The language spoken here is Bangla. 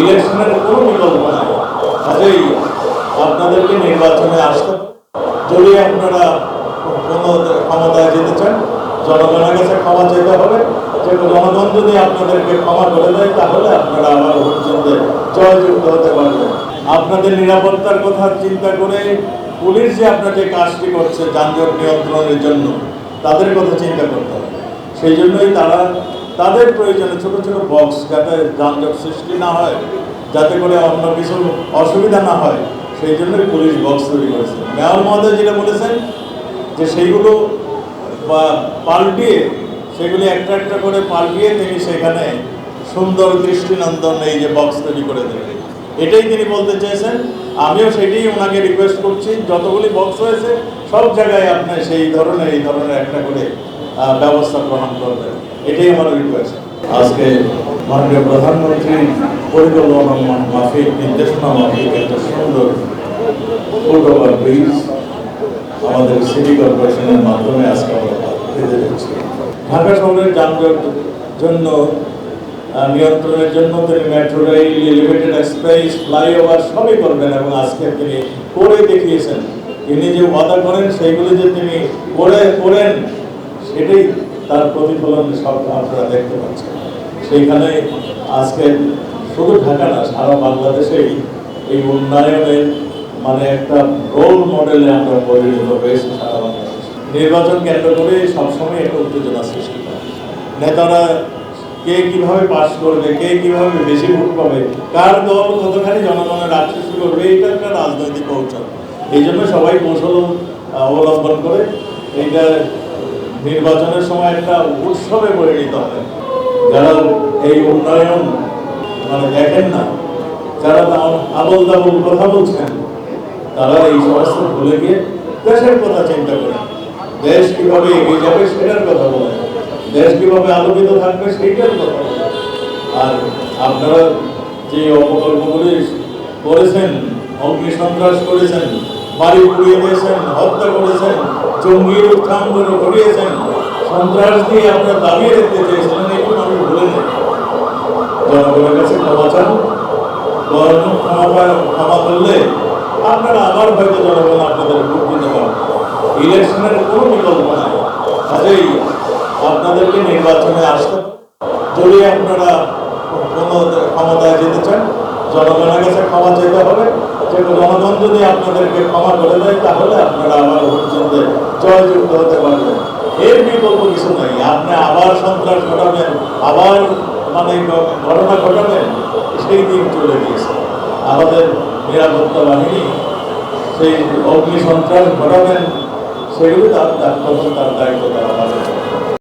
ইলেকশনের কোনো বিকল্প নাই কাজেই আপনাদেরকে নির্বাচনে আসতে। যদি আপনারা কোনো ক্ষমতায় যেতে চান, জনগণের কাছে ক্ষমা চাইতে হবে। যে জনগণ যদি আপনাদেরকে ক্ষমা করে দেয়, তাহলে আপনারা আবার ভবিষ্যতে জয়যুক্ত হতে পারবেন। আপনাদের নিরাপত্তার কথা চিন্তা করে পুলিশ যে আপনার যে কাজটি করছে, যানজট নিয়ন্ত্রণের জন্য, তাদের কথা চিন্তা করতে হবে। সেই জন্যই তারা তাদের প্রয়োজনে ছোট ছোট বক্স যাতে যানজট সৃষ্টি না হয়, যাতে করে অন্য কিছু অসুবিধা না হয়, সেই জন্যই পুলিশ বক্স তৈরি করেছে। মেয়র মহোদয় যেটা বলেছেন যে সেইগুলো পাল্টিয়ে, সেগুলি একটা একটা করে পাল্টিয়ে তিনি সেখানে সুন্দর দৃষ্টিনন্দন এই যে বক্স তৈরি করে দেবেন এটাই তিনি বলতে চেয়েছেন। আমিও সেটাই ওনাকে রিকোয়েস্ট করছি। যতগুলি বক্স হয়েছে, সব জায়গায় আপনি সেই ধরনের, এই ধরনের একটা করে ব্যবস্থা গ্রহণ করবেন। এটাই আমার রিকোয়েস্ট আজকে মাননীয় প্রধানমন্ত্রীর পরিকল্পনা মাফিক নির্দেশনা মাফিক একটা সুন্দর ফুট ওভার ব্রিজ আমাদের সিটি কর্পোরেশনের মাধ্যমে আজকে আমরা ঢাকা শহরের যানজট জন্য নিয়ন্ত্রণের জন্য তিনি metro rail elevated express flyover সবই করবেন এবং আজকে তিনি করে দেখিয়েছেন। তিনি যে ওয়াদা করেন সেইগুলি যে তিনি করে করেন, সেটাই তার প্রতিফলন সব আপনারা দেখতে পাচ্ছেন। সেইখানে আজকে শুধু ঢাকা না, সারা বাংলাদেশেই এই উন্নয়নের মানে একটা রোল মডেলে আমরা পরিণত হয়েছি সারা বাংলাদেশ। নির্বাচন কেন্দ্র করে সবসময় একটা উত্তেজনা সৃষ্টি করে নেতারা কে কীভাবে পাশ করবে, কে কীভাবে বেশি ভোট পাবে, কার দল কতখানি জনগণের আকৃষ্ট করবে এটা একটা রাজনৈতিক কৌশল। এই জন্য সবাই কৌশল অবলম্বন করে এইটা নির্বাচনের সময় একটা উৎসবে পরিণত হয়। যারা এই উন্নয়ন মানে দেখেন না, যারা আবল তাবল কথা বলছেন, তারা এই সমস্ত ভুলে গিয়ে দেশের কথা চিন্তা করেন। দেশ কীভাবে এগিয়ে যাবে সেটার কথা বলেন। দেশ কীভাবে আলোকিত থাকবে সেইটার কথা আর আপনারা যে অপকল্পগুলি করেছেন অগ্নি সন্ত্রাস করেছেন, বাড়ি পুড়িয়ে দিয়েছেন, হত্যা করেছেন জঙ্গির উত্থান করে ঘটিয়েছেন সন্ত্রাস দিয়ে আপনারা দাবিয়ে রাখতে চেয়েছিলেন এগুলো মানুষ ভুলে নেই জনগণের কাছে ক্ষমা চান, বরং ক্ষমা ক্ষমা করলে আপনারা আবার হয়তো জনগণ আপনাদের ভোট দিতে পারবে ইলেকশনের কোনো বিকল্প নাই। কাজেই আপনাদেরকে নির্বাচনে আসতে। যদি আপনারা কোনো ক্ষমতায় যেতে চান, জনগণের কাছে ক্ষমা চাইতে হবে। যে জনগণ যদি আপনাদেরকে ক্ষমা করে দেয়, তাহলে আপনারা আবার ভবিষ্যতে জয়যুক্ত হতে পারবেন। এর বিকল্প কিছু নাই। আপনি আবার সন্ত্রাস ঘটাবেন, আবার মানে ঘটনা ঘটাবেন, সেই দিন চলে গিয়েছে। আমাদের নিরাপত্তা বাহিনী সেই অগ্নি সন্ত্রাস ঘটাবেন, সেগুলি তার তখন তার দায়িত্ব তারা পালন।